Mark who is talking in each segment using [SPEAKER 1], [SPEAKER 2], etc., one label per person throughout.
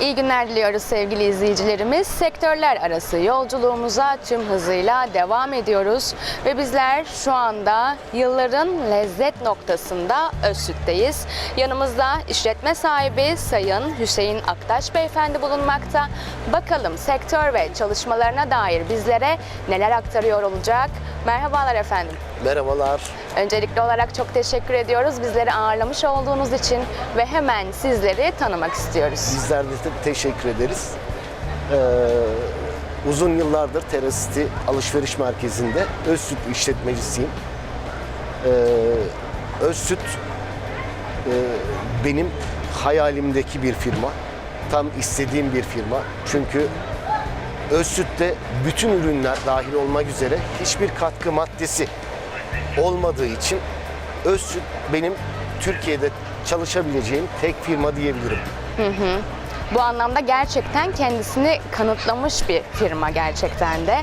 [SPEAKER 1] İyi günler diliyoruz sevgili izleyicilerimiz. Sektörler arası yolculuğumuza tüm hızıyla devam ediyoruz. Ve bizler şu anda yılların lezzet noktasında Özsüt'teyiz. Yanımızda işletme sahibi Sayın Hüseyin Aktaş Beyefendi bulunmakta. Bakalım sektör ve çalışmalarına dair bizlere neler aktarıyor olacak? Merhabalar efendim.
[SPEAKER 2] Merhabalar.
[SPEAKER 1] Öncelikli olarak çok teşekkür ediyoruz bizleri ağırlamış olduğunuz için ve hemen sizleri tanımak istiyoruz.
[SPEAKER 2] Bizler de te- teşekkür ederiz. Ee, uzun yıllardır Terasiti Alışveriş Merkezi'nde Özsüt işletmecisiyim. Ee, Özsüt e, benim hayalimdeki bir firma. Tam istediğim bir firma. Çünkü Özsüt'te bütün ürünler dahil olmak üzere hiçbir katkı maddesi olmadığı için Özsüt benim Türkiye'de çalışabileceğim tek firma diyebilirim.
[SPEAKER 1] Bu anlamda gerçekten kendisini kanıtlamış bir firma gerçekten de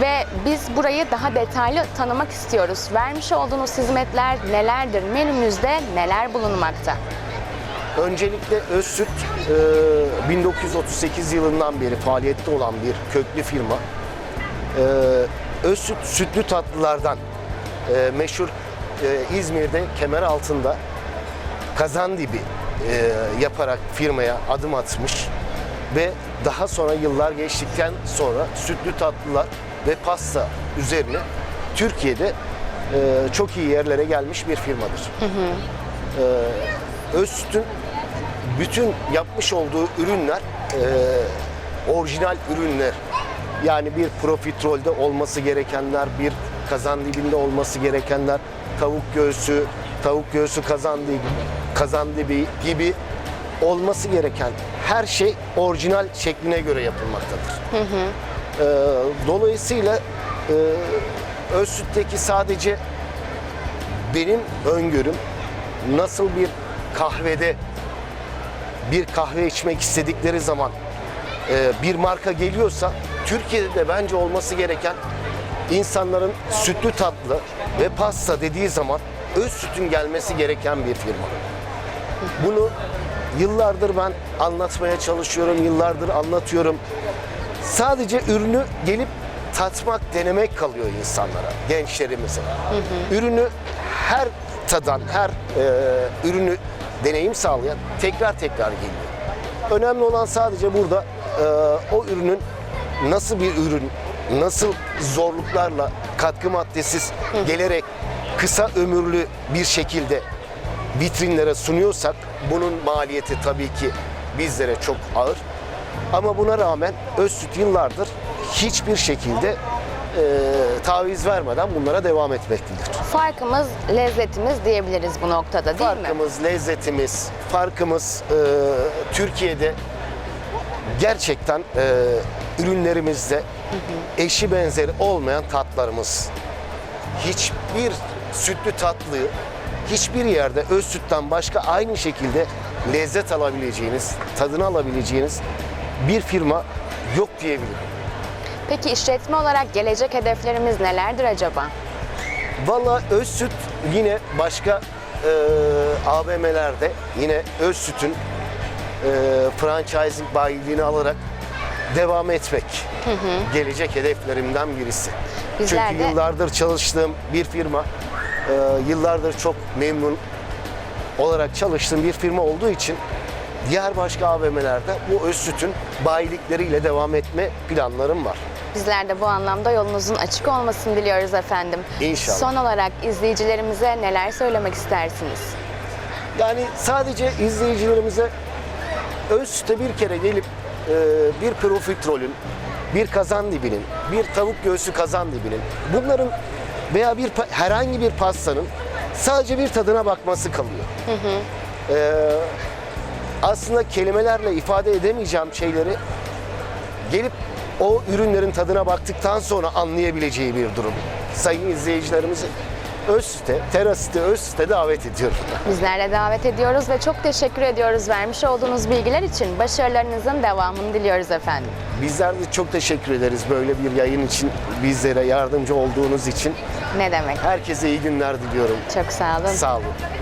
[SPEAKER 1] ve biz burayı daha detaylı tanımak istiyoruz. Vermiş olduğunuz hizmetler nelerdir? Menümüzde neler bulunmakta?
[SPEAKER 2] Öncelikle Özsüt e, 1938 yılından beri faaliyette olan bir köklü firma. E, Özsüt sütlü tatlılardan e, meşhur e, İzmir'de kemer altında kazan dibi e, yaparak firmaya adım atmış ve daha sonra yıllar geçtikten sonra sütlü tatlılar ve pasta üzerine Türkiye'de e, çok iyi yerlere gelmiş bir firmadır. Özsüt'ün bütün yapmış olduğu ürünler e, orijinal ürünler. Yani bir profiterolde olması gerekenler, bir kazan dibinde olması gerekenler, tavuk göğsü, tavuk göğsü kazan dibi, kazan dibi gibi olması gereken her şey orijinal şekline göre yapılmaktadır. E, dolayısıyla e, Özsüt'teki sadece benim öngörüm nasıl bir kahvede bir kahve içmek istedikleri zaman e, bir marka geliyorsa Türkiye'de de bence olması gereken insanların sütlü tatlı ve pasta dediği zaman öz sütün gelmesi gereken bir firma. Bunu yıllardır ben anlatmaya çalışıyorum, yıllardır anlatıyorum. Sadece ürünü gelip tatmak, denemek kalıyor insanlara, gençlerimize. Ürünü her tadan, her e, ürünü deneyim sağlayan tekrar tekrar geliyor. Önemli olan sadece burada e, o ürünün nasıl bir ürün, nasıl zorluklarla katkı maddesiz gelerek kısa ömürlü bir şekilde vitrinlere sunuyorsak bunun maliyeti tabii ki bizlere çok ağır. Ama buna rağmen Özsüt yıllardır hiçbir şekilde e, taviz vermeden bunlara devam etmektedir.
[SPEAKER 1] Farkımız lezzetimiz diyebiliriz bu noktada değil mi?
[SPEAKER 2] Farkımız, lezzetimiz, farkımız e, Türkiye'de gerçekten e, ürünlerimizde eşi benzeri olmayan tatlarımız. Hiçbir sütlü tatlıyı hiçbir yerde öz sütten başka aynı şekilde lezzet alabileceğiniz, tadını alabileceğiniz bir firma yok diyebilirim.
[SPEAKER 1] Peki işletme olarak gelecek hedeflerimiz nelerdir acaba?
[SPEAKER 2] Valla öz süt yine başka e, AVM'lerde yine öz sütün e, franchising bayiliğini alarak devam etmek gelecek hedeflerimden birisi.
[SPEAKER 1] Bizler
[SPEAKER 2] Çünkü
[SPEAKER 1] de-
[SPEAKER 2] yıllardır çalıştığım bir firma, e, yıllardır çok memnun olarak çalıştığım bir firma olduğu için diğer başka AVM'lerde bu öz sütün bayilikleriyle devam etme planlarım var.
[SPEAKER 1] Bizler de bu anlamda yolunuzun açık olmasını diliyoruz efendim.
[SPEAKER 2] İnşallah.
[SPEAKER 1] Son olarak izleyicilerimize neler söylemek istersiniz?
[SPEAKER 2] Yani sadece izleyicilerimize öz süte bir kere gelip e, bir profiterolün, bir kazan dibinin, bir tavuk göğsü kazan dibinin, bunların veya bir herhangi bir pastanın sadece bir tadına bakması kalıyor. E, aslında kelimelerle ifade edemeyeceğim şeyleri gelip o ürünlerin tadına baktıktan sonra anlayabileceği bir durum. Sayın izleyicilerimizi Özsüt'e, Terasit'e, Özsüt'e davet ediyorum.
[SPEAKER 1] Bizler de davet ediyoruz ve çok teşekkür ediyoruz vermiş olduğunuz bilgiler için. Başarılarınızın devamını diliyoruz efendim.
[SPEAKER 2] Bizler de çok teşekkür ederiz böyle bir yayın için, bizlere yardımcı olduğunuz için.
[SPEAKER 1] Ne demek?
[SPEAKER 2] Herkese iyi günler diliyorum.
[SPEAKER 1] Çok sağ olun.
[SPEAKER 2] Sağ olun.